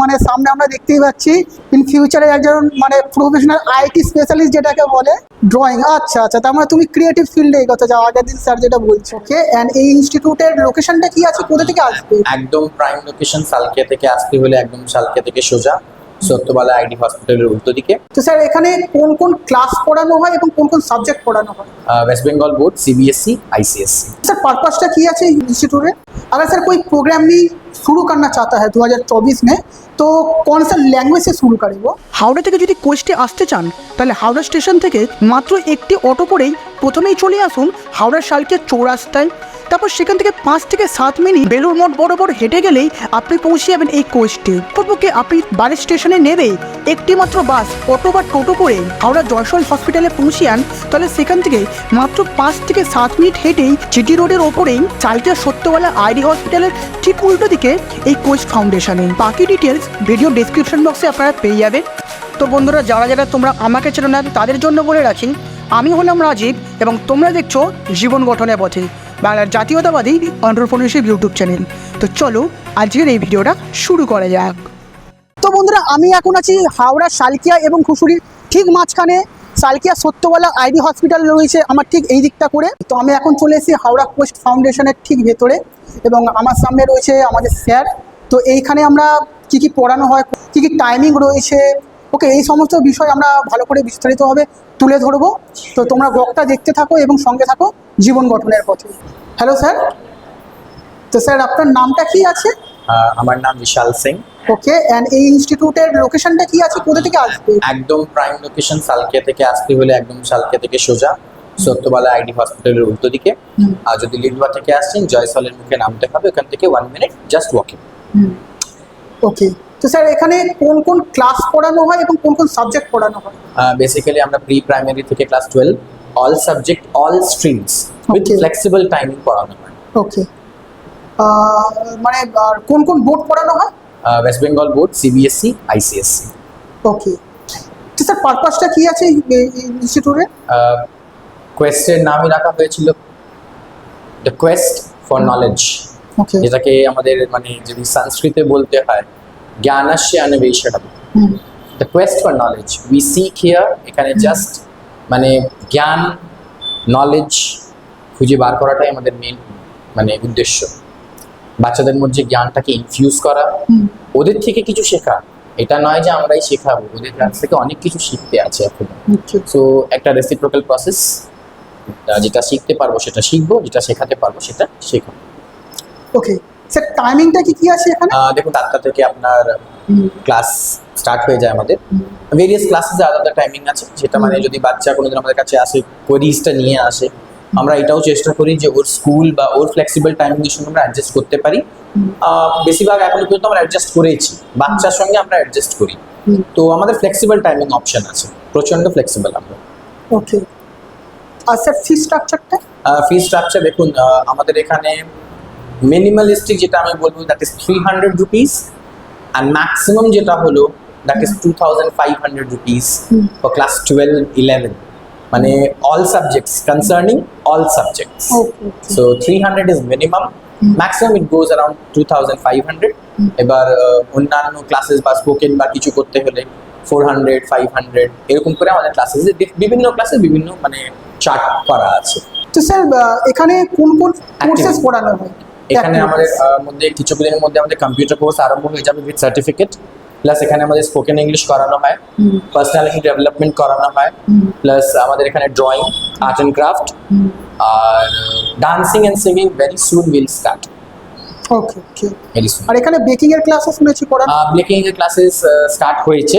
মানে সামনে আমরা দেখতেই পাচ্ছি ফিউচারে একজন মানে প্রফেশনাল আইটি স্পেশালিস্ট যেটাকে বলে ড্রয়িং আচ্ছা আচ্ছা মানে তুমি ক্রিয়েটিভ স্যার যেটা বলছো। অ্যান্ড এই ইনস্টিটিউটের লোকেশনটা কি আছে? কোথা থেকে একদম প্রাইম লোকেশন সালকে থেকে আসতে হলে একদম সালকে থেকে সোজা। সত্যবালা আইডি হসপিটালের উল্টো দিকে তো স্যার এখানে কোন কোন ক্লাস পড়ানো হয় এবং কোন কোন সাবজেক্ট পড়ানো হয় West Bengal board CBSE ICSE sir purpose क्या किया है इंस्टीट्यूट में अगर सर कोई प्रोग्राम भी शुरू करना चाहता है 2024 में तो कौन सा लैंग्वेज से शुरू करे वो হাওড়া থেকে যদি কোচটি আসতে চান তাহলে হাওড়া স্টেশন থেকে মাত্র একটি অটো করেই প্রথমেই চলে আসুন হাওড়ার শালকের চৌরাস্তায় তারপর সেখান থেকে পাঁচ থেকে সাত মিনিট বেলুর মঠ বরাবর হেঁটে গেলেই আপনি পৌঁছে যাবেন এই কোচটি। পূর্বকে আপনি বাড়ির স্টেশনে নেবে একটি মাত্র বাস, অটো বা টোটো করে হাওড়া জয়সল হসপিটালে পৌঁছে যান। তাহলে সেখান থেকে মাত্র পাঁচ থেকে সাত মিনিট হেঁটেই জিটি রোডের ওপরেই চালটিয়া সত্যওয়ালা আইডি হসপিটালের ঠিক উল্টো দিকে এই কোচ ফাউন্ডেশনে। বাকি ডিটেলস ভিডিও ডেসক্রিপশন বক্সে আপনারা পেয়ে যাবেন। তো বন্ধুরা, যারা যারা তোমরা আমাকে চেনো না, তাদের জন্য বলে রাখি, আমি হলাম রাজীব এবং তোমরা দেখছ জীবন গঠনের পথে। বাংলার জাতীয়তাবাদী অন্টারপ্রনিউরশিপ ইউটিউব চ্যানেল। তো চলো, আজকের এই ভিডিওটা শুরু করা যাক। তো বন্ধুরা, আমি এখন আছি হাওড়া সালকিয়া এবং খুশুরির ঠিক মাঝখানে সালকিয়া সত্যওয়ালা আইডি হসপিটাল রয়েছে আমার ঠিক এই দিকটা করে। তো আমি এখন চলে এসেছি হাওড়া কোস্ট ফাউন্ডেশনের ঠিক ভেতরে এবং আমার সামনে রয়েছে আমাদের স্যার। তো এইখানে আমরা কি কি পড়ানো হয়, কি কি টাইমিং রয়েছে ওকে এই সমস্ত বিষয় আমরা ভালো করে বিস্তারিতভাবে তুলে ধরবো। তো তোমরা ব্লগটা দেখতে থাকো এবং সঙ্গে থাকো জীবন গঠনের পথে। হ্যালো স্যার তো স্যার আপনার নামটা কি আছে? আমার নাম বিশাল সিং। ওকে অ্যান্ড এই ইনস্টিটিউটের লোকেশনটা কি আছে? কোথা থেকে আসবে? একদম প্রাইম লোকেশন সালকিয়া থেকে আসতে হলে একদম সালকিয়া থেকে সোজা সত্যবালা আইডি হসপিটালের উল্টো দিকে। আর যদি লিডবা থেকে আসছেন জয়সলের মুখে নামতে হবে। ওখান থেকে one minute just walking okay তো স্যার এখানে কোন কোন ক্লাস পড়ানো হয় এবং কোন কোন সাবজেক্ট পড়ানো হয়? বেসিক্যালি আমরা প্রি প্রাইমারি থেকে class twelve all subject all streams with. Flexible timing পড়ানো হয়। ওকে মানে কোন কোন বোর্ড পড়ানো হয়? West Bengal board CBSE ICSE okay তো স্যার পারপাসটা কি আছে ইনস্টিটিউটে কোয়েস্টের নামই রাখা হয়েছিল। The Quest for knowledge okay যেটাকে আমাদের মানে যদি সংস্কৃতে বলতে হয় জ্ঞানাস্য অন্বেষণম। The Quest for knowledge we seek here এখানে জাস্ট মানে জ্ঞান নলেজ খুঁজে বার করাটাই আমাদের মেন মানে উদ্দেশ্য। বাচ্চাদের মধ্যে জ্ঞানটাকে ইনফিউজ করা। ওদের থেকে কিছু শেখা। এটা নয় যে আমরাই শেখাবো ওদের কাছ থেকে অনেক কিছু শিখতে আছে এখন। সো একটা রেসিপ্রোকাল প্রসেস যেটা শিখতে পারব সেটা শিখব যেটা শেখাতে পারব সেটা শেখাবো। ওকে স্যার টাইমিংটা কি কি আছে এখানে? দেখুন আটটা থেকে আপনার ক্লাস স্টার্ট হয়ে যায় আমাদের। ভেরিয়াস ক্লাসেস আলাদা টাইমিং আছে যেটা মানে যদি বাচ্চা কোনোদিন আমাদের কাছে আসে কোয়ারিজটা নিয়ে আসে আমরা এটাও চেষ্টা করি যে ওর স্কুল বা ওর ফ্লেক্সিবল টাইমিংয়ের সঙ্গে আমরা অ্যাডজাস্ট করতে পারি। বেশিরভাগ এখনও পর্যন্ত আমরা অ্যাডজাস্ট করেছি বাচ্চার সঙ্গে আমরা অ্যাডজাস্ট করি। তো আমাদের ফ্লেক্সিবল টাইমিং অপশন আছে প্রচণ্ড ফ্লেক্সিবল আমরা। ওকে আর স্যার ফি স্ট্রাকচারটা ফি স্ট্রাকচার দেখুন আমাদের এখানে মিনিমালিস্টিক যেটা আমি বলব that is three hundred rupees and maximum যেটা হলো that is two thousand five hundred rupees. For class twelve eleven মানে all subjects concerning all subjects so three hundred is minimum maximum it goes around two thousand five hundred এবার অন্যান্য classes বা spoken বা কিছু করতে হলে four hundred five hundred এরকম করে আমাদের ক্লাসেস বিভিন্ন ক্লাসে বিভিন্ন মানে চার্ট করা আছে। তো স্যার এখানে কোন কোন কোর্সেস পড়ানো হয়? এখানে আমাদের মধ্যে কিছু দিনের মধ্যে আমাদের কম্পিউটার কোর্স আরম্ভ হয়ে যাবে উইথ সার্টিফিকেট প্লাস এখানে আমাদের স্পোকেন ইংলিশ করানো হয়। পার্সোনালিটি ডেভেলপমেন্ট করানো হয়। প্লাস আমাদের এখানে drawing art and craft R dancing and singing very soon will start okay আর এখানে বেকিং এর ক্লাসও শুনেছি পড়ানো ব্লেকিং এর ক্লাসেস স্টার্ট হয়েছে।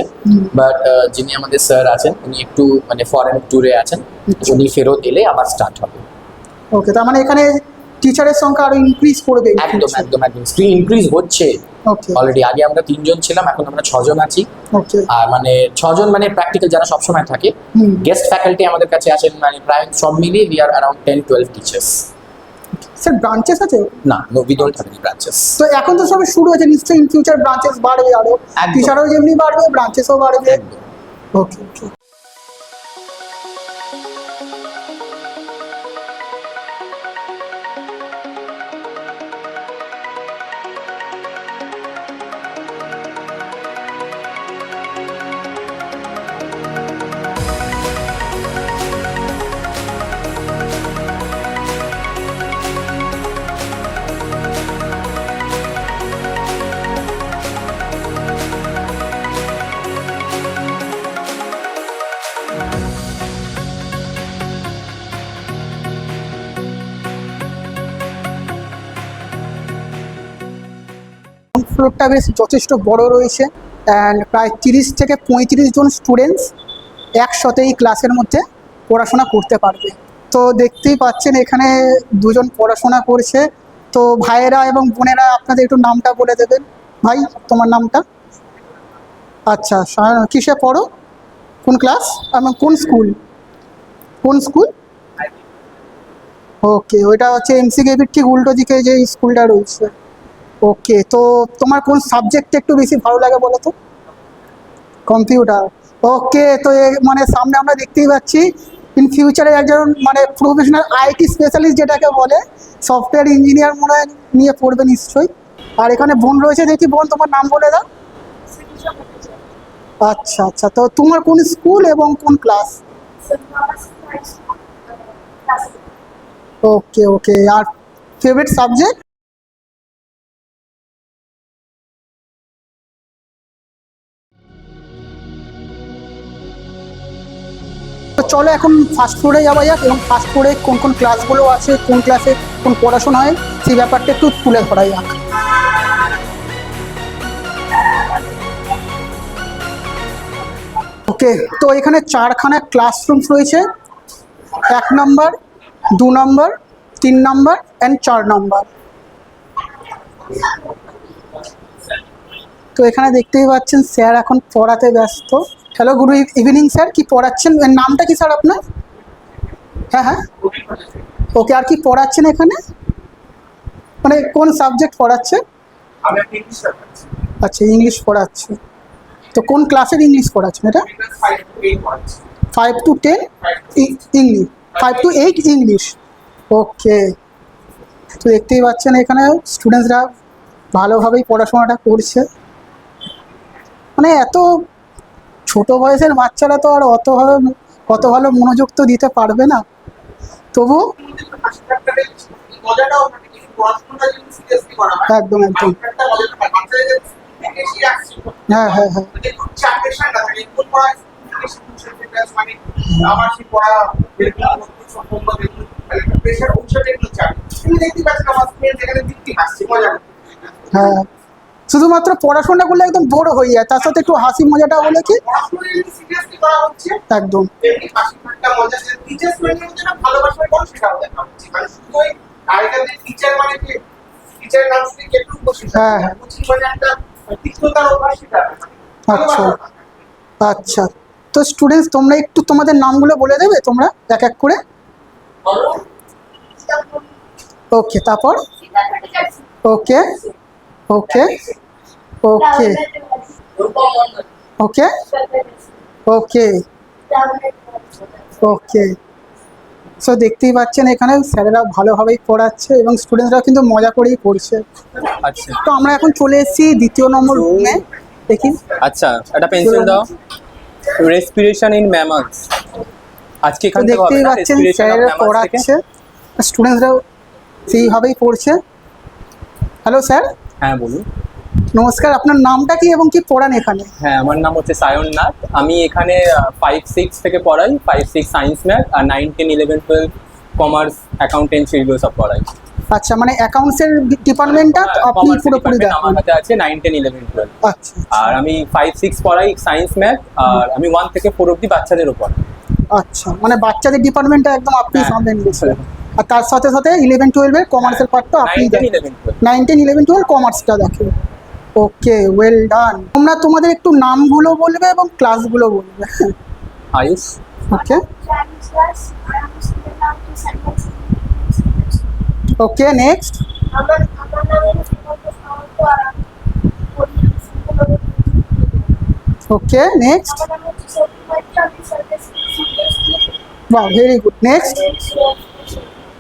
বাট যিনি আমাদের স্যার আছেন উনি একটু মানে ফরেন ট্যুরে আছেন। আচ্ছা। উনি ফেরত এলে আবার স্টার্ট হবে। ওকে তার মানে এখানে টিচারের সংখ্যা আরও ইনক্রিজ করে করবে একদম একদম একদম। স্ক্রিন ইনক্রিজ হচ্ছে। অলরেডি আগে আমরা তিনজন ছিলাম এখন আমরা ছজন আছি। আর মানে ছজন মানে প্র্যাকটিক্যাল যারা সবসময় থাকে গেস্ট ফ্যাকাল্টি আমাদের কাছে আছেন মানে প্রায় সব মিলিয়ে we are around ten twelve teachers sir branches আছে? না no we don't have any branches তো এখন তো সবে শুরু হয়েছে নিশ্চয়ই ইন ফিউচার ব্রাঞ্চেস বাড়বে আরও। টিচারও যেমনি বাড়বে ব্রাঞ্চেসও বাড়বে। ওকে ওকে ফ্লোরটা বেশ যথেষ্ট বড় রয়েছে। অ্যান্ড প্রায় তিরিশ থেকে পঁয়ত্রিশ জন স্টুডেন্টস একসাথে এই ক্লাসের মধ্যে পড়াশোনা করতে পারবে। তো দেখতেই পাচ্ছেন এখানে দুজন পড়াশোনা করছে। তো ভাইয়েরা এবং বোনেরা, আপনাদের একটু নামটা বলে দেবেন? ভাই, তোমার নামটা? আচ্ছা কিসে পড়ো? কোন ক্লাস এবং কোন স্কুল কোন স্কুল ওকে ওইটা হচ্ছে এমসি কেবির ঠিক উল্টো দিকে যে স্কুলটা রয়েছে। ওকে তো তোমার কোন সাবজেক্টটা একটু বেশি ভালো লাগে বলো তো? কম্পিউটার ওকে তো মানে সামনে আমরা দেখতেই পাচ্ছি ইন ফিউচারে একজন মানে প্রফেশনাল আইটি স্পেশালিস্ট যেটাকে বলে সফটওয়্যার ইঞ্জিনিয়ার মনে নিয়ে পড়বে নিশ্চয়ই। আর এখানে বোন রয়েছে, দেখি বোন, তোমার নাম বলে দাও। আচ্ছা আচ্ছা তো তোমার কোন স্কুল এবং কোন ক্লাস ওকে ওকে আর ফেভারিট সাবজেক্ট চলো এখন ফার্স্ট ফ্লোরে যাওয়া যাক, এবং ফার্স্ট ফ্লোরে কোন কোন ক্লাসগুলো আছে, কোন ক্লাসে কোন পড়াশোনা হয়, সেই ব্যাপারটা একটু তুলে ধরা যাক। ওকে তো এখানে চারখানা ক্লাসরুমস রয়েছে। এক নম্বর দু নম্বর তিন নম্বর অ্যান্ড চার নম্বর তো এখানে দেখতেই পাচ্ছেন, স্যার এখন পড়াতে ব্যস্ত। হ্যালো গুড ইভিনিং স্যার কি পড়াচ্ছেন? এর নামটা কি স্যার আপনার? হ্যাঁ হ্যাঁ। ওকে আর কি পড়াচ্ছেন এখানে? মানে কোন সাবজেক্ট পড়াচ্ছে? আমি একটা ইংলিশ পড়াচ্ছি। আচ্ছা ইংলিশ পড়াচ্ছে। তো কোন ক্লাসের ইংলিশ পড়াচ্ছেন এটা? Five to ten English five to eight English okay তো দেখতেই পাচ্ছেন এখানে স্টুডেন্টসরা ভালোভাবেই পড়াশোনাটা করছে। মানে এত ছোট বয়সের বাচ্চারা তো আর অত ভাবে অত ভালো মনোযোগ তো দিতে পারবে না। তবু একদম একদম। হ্যাঁ হ্যাঁ হ্যাঁ। হ্যাঁ। শুধুমাত্র পড়াশোনা করলে একদম বড় হয়ে যায়। তার সাথে একটু হাসি মজাটা হলে কি? একদম। হ্যাঁ, হ্যাঁ। আচ্ছা। আচ্ছা। তো স্টুডেন্টস তোমরা একটু তোমাদের নামগুলো বলে দেবে? তোমরা এক এক করে। ওকে তারপর? ওকে ওকে ওকে ওকে ওকে ওকে সো দেখতেই পাচ্ছেন এখানে স্যারেরা ভালোভাবেই পড়াচ্ছে এবং স্টুডেন্টরা কিন্তু মজা করেই পড়ছে। আচ্ছা। তো আমরা এখন চলে এসেছি দ্বিতীয় নম্বর রুমে দেখি। আচ্ছা একটা পেন্সিল দাও। রেসপিরেশন ইন ম্যামালস আজকে এখান দেখতেই পাচ্ছেন স্যারেরা পড়াচ্ছে। স্টুডেন্টসরাও সেইভাবেই পড়ছে। হ্যালো স্যার হ্যাঁ বলুন। নমস্কার আপনার নামটা কি এবং কি পড়ান এখানে? হ্যাঁ আমার নাম হচ্ছে সায়ন নাথ আমি এখানে ফাইভ সিক্স থেকে পড়াই। ফাইভ সিক্স সায়েন্স ম্যাথ আর nine ten eleven twelve commerce accountancy এগুলো সব পড়াই। আচ্ছা মানে অ্যাকাউন্টসের ডিপার্টমেন্টটা আপনি পুরোপুরি আমার হাতে আছে নাইন টেন ইলেভেন টুয়েলভ আচ্ছা আর আমি ফাইভ সিক্স পড়াই সায়েন্স ম্যাথ আর আমি ওয়ান থেকে ফোর অব্দি বাচ্চাদের পড়াই আচ্ছা মানে বাচ্চাদের ডিপার্টমেন্টটা একদম আপনি হ্যাঁ। সামলে নিয়েছেন আর তার সাথে সাথে ইলেভেন টুয়েলভের কমার্সের পার্টটা আপনি নাইন টেন দেখেন ইলেভেন টুয়েলভ ইলেভেন টুয়েলভ কমার্সটা দেখে। ওকে ওয়েল ডান তোমরা তোমাদের একটু নামগুলো বলবে এবং ক্লাসগুলো বলবে। Ayush. Okay okay next okay next বাহ ভেরি গুড নেক্সট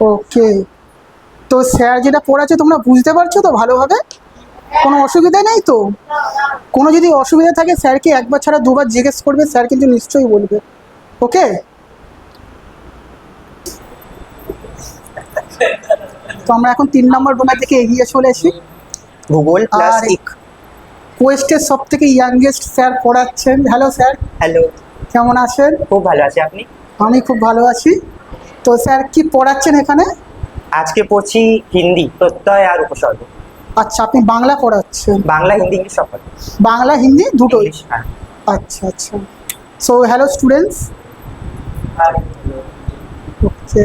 ওকে। তো স্যার যেটা পড়াচ্ছে তোমরা বুঝতে পারছ তো ভালোভাবে? কোনো অসুবিধা নেই তো? কোনো যদি অসুবিধা থাকে স্যারকে একবার ছাড়া দুবার জিজ্ঞেস করবে স্যার কিন্তু নিশ্চয়ই বলবে। ওকে? তো আমরা এখন তিন নম্বর রুমের দিকে এগিয়ে চলেছি ভূগোল আর- কোয়েস্টের সব থেকে ইয়াংগেস্ট স্যার পড়াচ্ছেন। হ্যালো স্যার হ্যালো কেমন আছেন? খুব ভালো আছে আপনি? আমি খুব ভালো আছি। তো স্যার কি পড়াচ্ছেন এখানে? আজকে পড়ছি হিন্দি প্রত্যয় আর উপসর্গ। আচ্ছা আপনি বাংলা পড়াচ্ছেন। বাংলা হিন্দি ইংলিশ সব বাংলা হিন্দি দুটোই? হ্যাঁ। আচ্ছা আচ্ছা। সো হ্যালো স্টুডেন্টস ওকে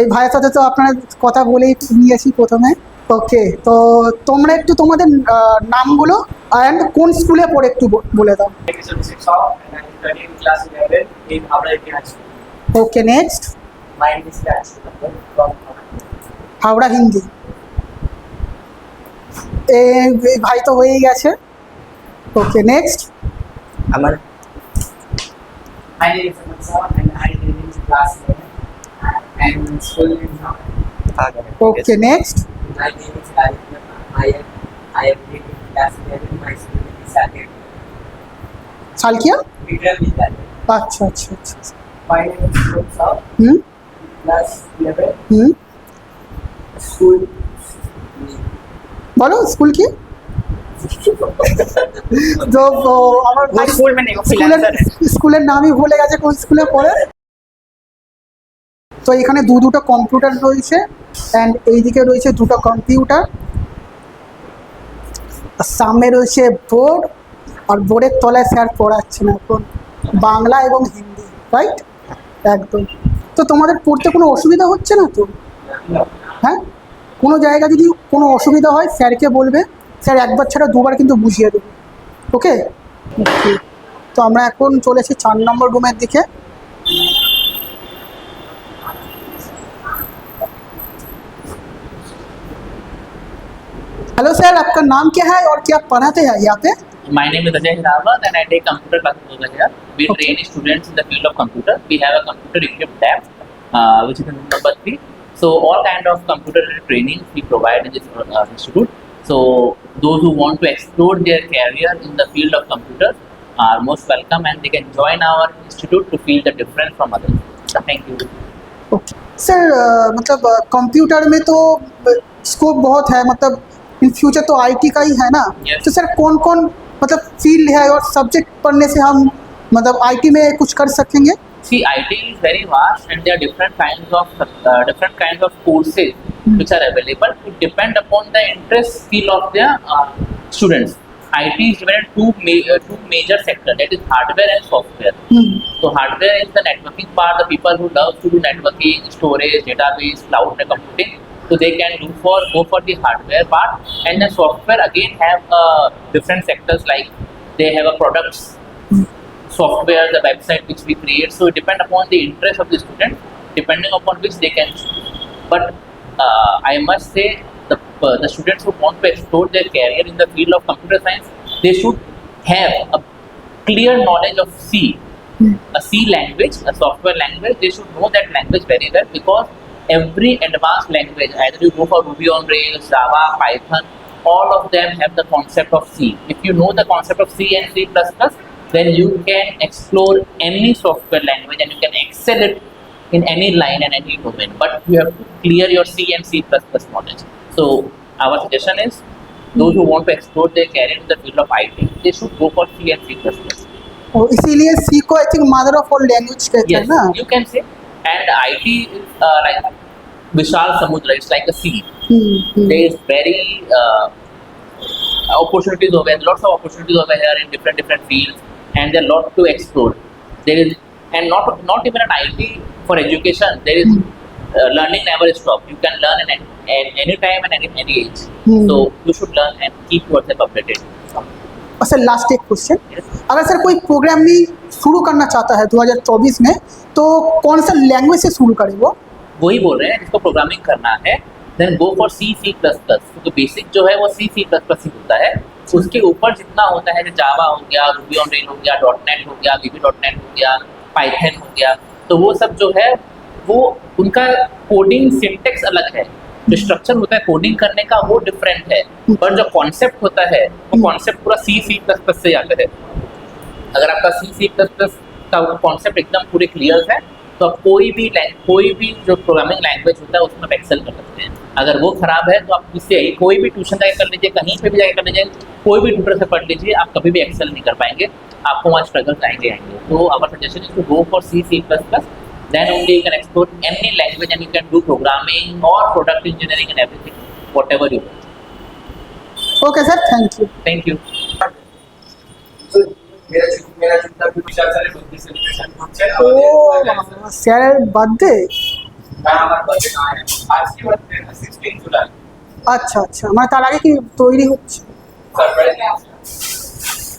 এই ভাইয়ের সাথে তো আপনার কথা বলেই নিয়েছি প্রথমে। ওকে তো তোমরা একটু তোমাদের নামগুলো অ্যান্ড কোন স্কুলে পড়ে একটু বলে দাও। Class 11 in Havra High School. Okay next Howrah Hindi. এ ভাই তো হয়েই গেছে। ওকে নেক্সট আমার আচ্ছা, ওকে আচ্ছা আচ্ছা আচ্ছা। হুম? বলো স্কুল কি? তো স্কুলের নামই ভুলে গেছে কোন স্কুলে পড়ে? তো এখানে দু দুটো কম্পিউটার রয়েছে অ্যান্ড এইদিকে রয়েছে দুটো কম্পিউটার সামনে রয়েছে বোর্ড আর বোর্ডের তলায় স্যার পড়াচ্ছেন এখন। বাংলা এবং হিন্দি রাইট একদম। তো তোমাদের পড়তে কোনো অসুবিধা হচ্ছে না তো হ্যাঁ কোনো জায়গায় যদি কোনো অসুবিধা হয় স্যারকে বলবে স্যার একবার ছাড়া দুবার কিন্তু বুঝিয়ে দেবে ওকে ওকে তো আমরা এখন চলেছি চার নম্বর রুমের দিকে हेलो सर आपका नाम क्या है और क्या पढ़ाते हैं यहाँ पे My name is Ajay Hirawat and I take computer classes over here. We okay. train students in the field of computer. We have a computer equipped lab, uh, which is in room number three. So all kind of computer training we provide in this uh, institute. So those who want to explore their career in the field of computers are most welcome and they can join our institute to feel the difference from others. So thank you. Sir अ, मतलब computer में तो scope बहुत है मतलब in future तो IT का ही है ना Yes. तो सर कौन कौन मतलब फ़ील्ड है और सब्जेक्ट पढ़ने से हम मतलब आईटी में कुछ कर सकेंगे See, IT is very vast, and there are different kinds of uh, different kinds of courses mm-hmm. which are available. It depend upon the interest field of the uh, students. IT is divided two ma- uh, two major sectors. That is hardware and software. Hmm, So hardware is the networking part. The people who love to do networking, storage, database, cloud computing. So they can do for go for the hardware part, and the software again have uh, different sectors like they have a products software, the website which we create. So it depend upon the interest of the student, depending upon which they can. But uh, I must say, the uh, the students who want to explore their career in the field of computer science, they should have a clear knowledge of C, a C language, a software language. They should know that language very well because every advanced language, either you go for Ruby on Rails, Java, Python, all of them have the concept of C. If you know the concept of C and C++, then you can explore any software language and you can excel it in any line and any domain. But you have to clear your C and C++ knowledge. So our suggestion is those who want to explore their career in the field of IT, they should go for C and C++. और इसीलिए C को I think mother of all language कहते हैं Yes, ना you can say. And IT is uh, like विशाल समुद्र it's like a sea there is very opportunities over there lots of opportunities over here in different different fields and there lot to explore there is and not not even in IT for education there is learning never stop you can learn in any time and any age so you should learn and keep yourself updated sir last एक question अगर sir कोई programming शुरू करना चाहता है 2024 में तो कौन सा लैंग्वेज से शुरू करे वो? वही बोल रहे हैं जिसको प्रोग्रामिंग करना है then go for C C plus plus क्योंकि बेसिक जो है वो सी सी प्लस प्लस ही होता है। उसके ऊपर जितना होता है जावा हो गया रूबी ऑन रेल हो गया डॉट नेट हो गया वीबी डॉट नेट हो गया पाइथन हो गया तो वो सब जो है, वो उनका कोडिंग सिंटेक्स अलग है। जो स्ट्रक्चर होता है कोडिंग करने का, वो डिफरेंट है। पर जो कॉन्सेप्ट होता है, वो कॉन्सेप्ट पूरा सी सी प्लस प्लस से आता है। अगर आपका सी सी प्लस प्लस का कॉन्सेप्ट एकदम पूरे क्लियर है तो आप कोई भी कोई भी जो प्रोग्रामिंग लैंग्वेज होता है उसमें आप एक्सेल कर सकते हैं। अगर वो खराब है तो आप किससे कोई भी ट्यूशन जाकर कर लीजिए कहीं पे भी जाकर कर लीजिए कोई भी ट्यूटर से पढ़ लीजिए आप कभी भी एक्सेल नहीं कर पाएँगे। आपको वहाँ स्ट्रगल आएँगे आएँगे। तो our suggestion is to go for C C plus plus then only you can explore any language and you can do programming और product engineering and everything whatever you okay sir thank you thank you স্যারের birthday আচ্ছা আচ্ছা মানে তার আগে কি তৈরি হচ্ছে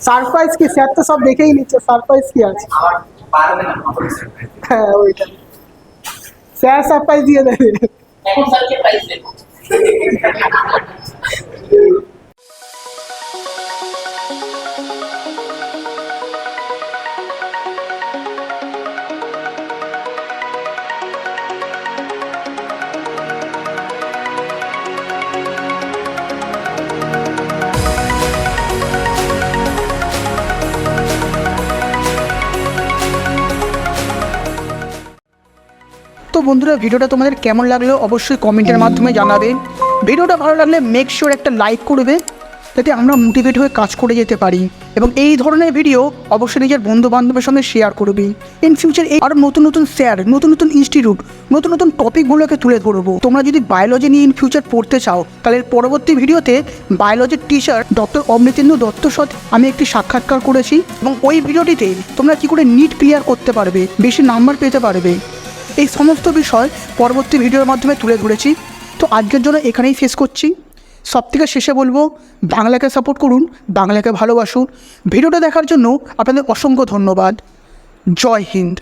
সারপ্রাইজ কি স্যার তো সব দেখেই নিচ্ছে সারপ্রাইজ কি আছে হ্যাঁ ওইটা স্যার সারপ্রাইজ দিয়ে দেবে এখন স্যারকে প্রাইজ দেবো তো বন্ধুরা, ভিডিওটা তোমাদের কেমন লাগল অবশ্যই কমেন্টের মাধ্যমে জানাবে। ভিডিওটা ভালো লাগলে মেক শিওর একটা লাইক করবে, যাতে আমরা মোটিভেট হয়ে কাজ করে যেতে পারি। এবং এই ধরনের ভিডিও অবশ্যই নিজের বন্ধু বান্ধবের সঙ্গে শেয়ার করবি। ইন ফিউচার এই আরও নতুন নতুন স্যার নতুন নতুন ইনস্টিটিউট নতুন নতুন টপিকগুলোকে তুলে ধরবো। তোমরা যদি বায়োলজি নিয়ে ইন ফিউচার পড়তে চাও, তাহলে পরবর্তী ভিডিওতে বায়োলজির টিচার ডক্টর অমৃতেন্দু দত্তর সাথে আমি একটি সাক্ষাৎকার করেছি। এবং ওই ভিডিওটিতে তোমরা কি করে নিট ক্লিয়ার করতে পারবে, বেশি নাম্বার পেতে পারবে। এই সমস্ত বিষয় পরবর্তী ভিডিওর মাধ্যমে তুলে ধরেছি। তো আজকের জন্য এখানেই শেষ করছি। সব থেকে শেষে বলব, বাংলাকে সাপোর্ট করুন, বাংলাকে ভালোবাসুন। ভিডিওটা দেখার জন্য আপনাদের অসংখ্য ধন্যবাদ। জয় হিন্দ।